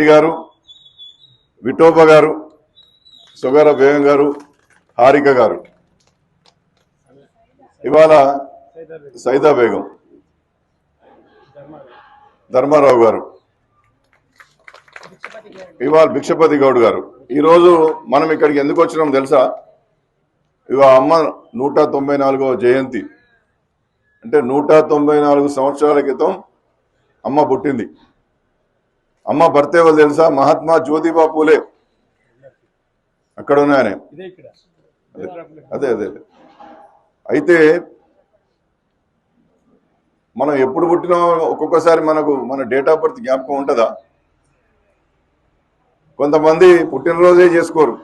రెడ్డి గారు విఠోబ గారు సుగార బేగం గారు హారిక గారు. ఇవాళ సైదా బేగం. ధర్మారావు గారు. ఇవాళ భిక్షపతి గౌడ్ గారు. ఈరోజు మనం ఇక్కడికి ఎందుకు వచ్చినాం తెలుసా? ఇవాళ అమ్మ నూట తొంభై నాలుగవ జయంతి. అంటే నూట తొంభై నాలుగు సంవత్సరాల క్రితం అమ్మ పుట్టింది. అమ్మ భర్త ఎవరు తెలుసా? మహాత్మా జ్యోతిబా పూలే. అక్కడ ఉన్నాయనే అదే అదే. అయితే మనం ఎప్పుడు పుట్టినా ఒక్కొక్కసారి మనకు మన డేట్ ఆఫ్ బర్త్ జ్ఞాపకం ఉంటుందా? కొంతమంది పుట్టినరోజే చేసుకోరు.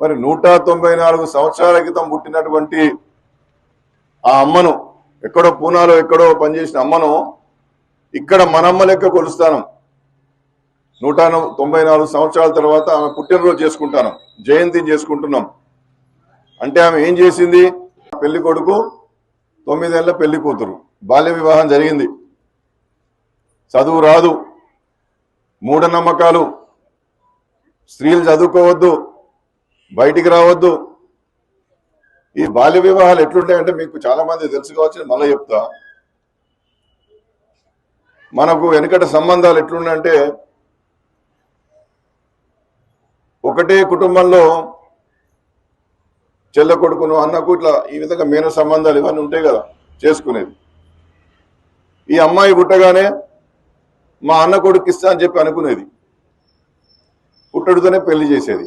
మరి నూట తొంభై నాలుగు సంవత్సరాల క్రితం పుట్టినటువంటి ఆ అమ్మను ఎక్కడో పూనాలో ఎక్కడో పనిచేసిన అమ్మను ఇక్కడ మనమ్మ లెక్క కొలుస్తాను. నూట తొంభై నాలుగు సంవత్సరాల తర్వాత ఆమె పుట్టినరోజు చేసుకుంటాను. జయంతి చేసుకుంటున్నాం. అంటే ఆమె ఏం చేసింది? పెళ్ళి కొడుకు తొమ్మిదేళ్ళ పెళ్ళి కూతురు. బాల్య వివాహం జరిగింది. చదువు రాదు. మూఢనమ్మకాలు. స్త్రీలు చదువుకోవద్దు. బయటికి రావద్దు. ఈ బాల్య వివాహాలు ఎట్లుంటాయంటే మీకు చాలా మంది తెలుసుకోవచ్చు మళ్ళీ చెప్తా. మనకు వెనుకట సంబంధాలు ఎట్లుండంటే ఒకటే కుటుంబంలో చెల్ల కొడుకును అన్నకు ఇట్లా ఈ విధంగా మేన సంబంధాలు ఇవన్నీ ఉంటాయి కదా చేసుకునేది. ఈ అమ్మాయి పుట్టగానే మా అన్న కొడుకు ఇస్తా అని చెప్పి అనుకునేది. పుట్టడుతోనే పెళ్ళి చేసేది.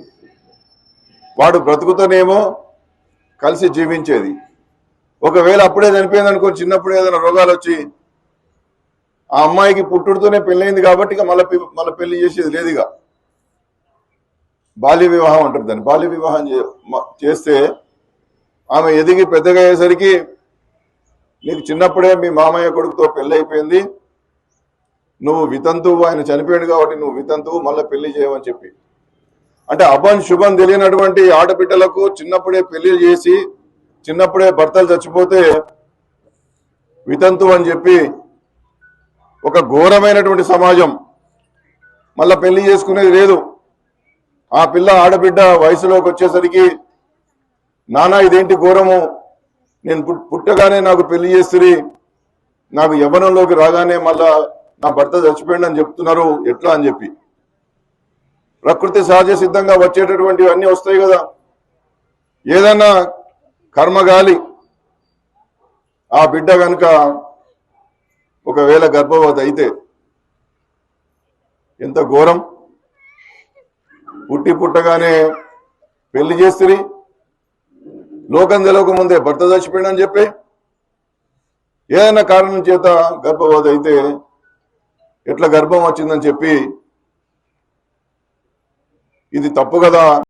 వాడు బ్రతుకుతోనేమో కలిసి జీవించేది. ఒకవేళ అప్పుడే చనిపోయింది అనుకో చిన్నప్పుడు ఏదైనా రోగాలు వచ్చి ఆ అమ్మాయికి పుట్టుడుతోనే పెళ్ళయింది కాబట్టి ఇక మళ్ళీ మళ్ళీ పెళ్ళి చేసేది లేదు ఇక బాల్య వివాహం అంటారు దాన్ని. బాల్య వివాహం చేస్తే ఆమె ఎదిగి పెద్దగా అయ్యేసరికి నీకు చిన్నప్పుడే మీ మామయ్య కొడుకుతో పెళ్ళైపోయింది అయిపోయింది నువ్వు వితంతువు ఆయన చనిపోయాడు కాబట్టి నువ్వు వితంతువు మళ్ళీ పెళ్ళి చేయమని చెప్పి. అంటే అభన్ శుభం తెలియనటువంటి ఆడబిడ్డలకు చిన్నప్పుడే పెళ్ళి చేసి చిన్నప్పుడే భర్తలు చచ్చిపోతే వితంతు అని చెప్పి ఒక ఘోరమైనటువంటి సమాజం. మళ్ళా పెళ్ళి చేసుకునేది లేదు. ఆ పిల్ల ఆడబిడ్డ వయసులోకి వచ్చేసరికి నానా ఇదేంటి ఘోరము? నేను పుట్టగానే నాకు పెళ్ళి చేస్తుంది నాకు యవ్వనంలోకి రాగానే మళ్ళా నా భర్త చచ్చిపోయింది అని చెప్తున్నారు. ఎట్లా? అని చెప్పి. ప్రకృతి సహజ సిద్ధంగా వచ్చేటటువంటివి అన్నీ వస్తాయి కదా. ఏదన్నా కర్మగాలి ఆ బిడ్డ కనుక ఒకవేళ గర్భవతి అయితే ఎంత ఘోరం. పుట్టి పుట్టగానే పెళ్ళి చేస్తుంది లోకం తెలియక ముందే భర్త చచ్చిపోయిందని చెప్పి. ఏదైనా కారణం చేత గర్భవతి అయితే ఎట్లా గర్భం వచ్చిందని చెప్పి. ఇది తప్పు కదా.